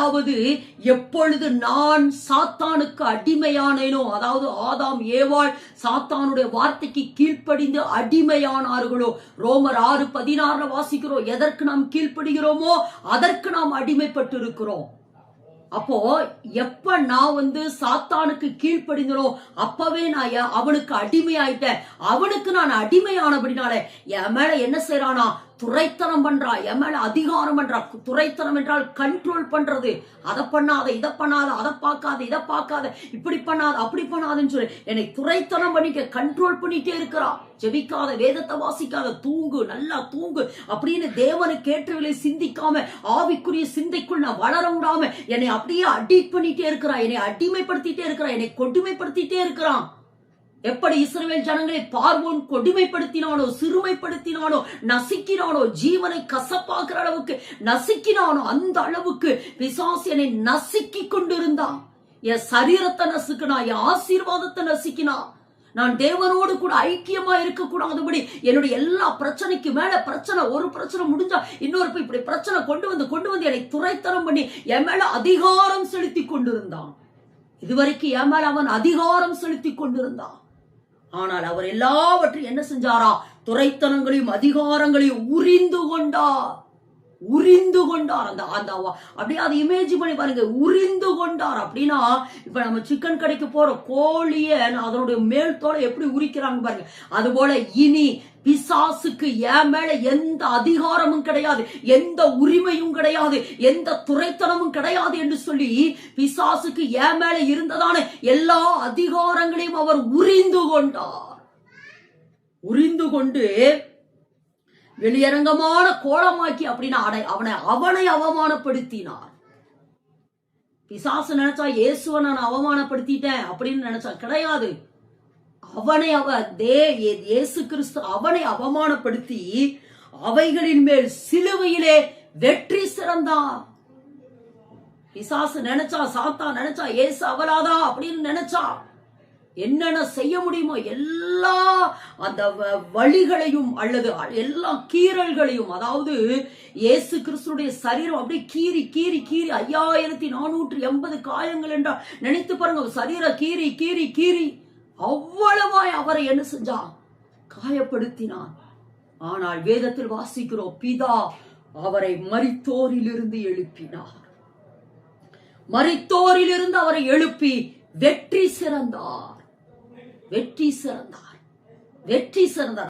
அதாவது எப்பொழுது நான் சாத்தானுக்கு அடிமையானேனோ அதாவது ஆதாம் ஏவாள் சாத்தானுடைய வார்த்தைக்கு கீழ்ப்படிந்து அடிமையானார்களோ ரோமர் ஆறு பதினாறுல வாசிக்கிறோம் எதற்கு நாம் கீழ்ப்படுகிறோமோ அதற்கு நாம் அடிமைப்பட்டு இருக்கிறோம் அப்போ எப்ப நான் வந்து சாத்தானுக்கு கீழ்ப்படிந்தனோ அப்பவே நான் அவனுக்கு அவனுக்கு அடிமையாயிட்டேன். அவனுக்கு நான் அடிமையானபடினால என் மேல என்ன செய்யறானா துரைத்தனம் பண்றா என் மேல அதிகாரம் பண்றா. துரைத்தனம் என்றால் கண்ட்ரோல் பண்றது. அதை பண்ணாத இதை பண்ணாத அதை பார்க்காத இதை பார்க்காத. இப்படி பண்ணாத அப்படி பண்ணாதுன்னு சொல்லி. என்னை துரைத்தனம் பண்ணிக்க கண்ட்ரோல் பண்ணிட்டே இருக்கிறா. ஜெபிக்காத வேதத்தை வாசிக்காத. தூங்கு நல்லா தூங்கு. அப்படின்னு தேவனை கேட்டவில்லை சிந்திக்காம ஆவிக்குரிய சிந்தைக்குள் நான் வளர விடாம என்னை அப்படியே அடிக்ட் பண்ணிட்டே இருக்கிறா. என்னை அடிமைப்படுத்திட்டே இருக்கிறா. என்னை கொடுமைப்படுத்திட்டே இருக்கிறான். எப்படி இஸ்ரேல் ஜனங்களை பார்வோன் கொடுமைப்படுத்தினானோ சிறுமைப்படுத்தினானோ நசுக்கினானோ ஜீவனை கசப்பாக்குற அளவுக்கு நசுக்கினானோ அந்த அளவுக்கு பிசாசியனை என்னை நசுக்கி கொண்டிருந்தான் என் சரீரத்தை நசுக்கினா என் ஆசீர்வாதத்தை நசுக்கினா. நான் தேவனோடு கூட ஐக்கியமா இருக்க கூடாதபடி என்னுடைய எல்லா பிரச்சனைக்கு மேல பிரச்சனை ஒரு பிரச்சனை முடிஞ்சா இன்னொரு இப்படி பிரச்சனை கொண்டு வந்து கொண்டு வந்து என்னை துறைத்தனம் பண்ணி என் மேல அதிகாரம் செலுத்தி கொண்டிருந்தான். இதுவரைக்கும் என் மேல அவன் அதிகாரம் செலுத்தி கொண்டிருந்தான். ஆனால் அவர் எல்லாவற்றையும் என்ன செஞ்சாரா? துறைத்தனங்களையும் அதிகாரங்களையும் உரிந்து கொண்டார். உரிந்து கொண்டார் அந்த அந்த அப்படியே அதை இமேஜ் பண்ணி பாருங்க. உரிந்து கொண்டார். அப்படின்னா இப்ப நம்ம சிக்கன் கடைக்கு போற கோழிய அதனுடைய மேல் தோலை எப்படி உரிக்கிறாங்க பாருங்க. அது போல இனி பிசாசுக்கு என் மேல எந்த அதிகாரமும் கிடையாது. எந்த உரிமையும் கிடையாது. எந்த துறைத்தனமும் கிடையாது என்று சொல்லி பிசாசுக்கு என் மேல இருந்ததான எல்லா அதிகாரங்களையும் அவர் உரிந்து கொண்டார். உரிந்து கொண்டு வெளியரங்கமான கோலமாக்கி அப்படின்னா அடை- அவனை அவனை அவமானப்படுத்தினார். பிசாசு நினைச்சா இயேசுவை நான் அவமானப்படுத்திட்டேன் அப்படின்னு நினைச்சா கிடையாது. அவனை அவ தே இயேசு கிறிஸ்து அவனை அவமானப்படுத்தி அவைகளின் மேல் சிலுவையிலே வெற்றி சிறந்தான். பிசாசு நினைச்சா சாத்தா நினைச்சா ஏசு அவலாதா அப்படின்னு நினைச்சா என்னென்ன செய்ய முடியுமோ எல்லா அந்த வ- வழிகளையும் அல்லது எல்லா கீறல்களையும் அதாவது இயேசு கிறிஸ்துடைய சரீரம் அப்படியே கீறி கீறி கீறி ஐயாயிரத்தி நானூற்றி எண்பது காயங்கள் என்றால் நினைத்து பாருங்க சரீர கீறி கீறி கீறி அவ்வளவாய் அவரை என்ன செஞ்சா காயப்படுத்தினான். ஆனால் வேதத்தில் வாசிக்கிறோம் பிதா அவரை மரித்தோரிலிருந்து எழுப்பினார். மரித்தோரிலிருந்து அவரை எழுப்பி வெற்றி சிறந்தார். வெற்றி சிறந்தார். வெற்றி சிறந்தார்.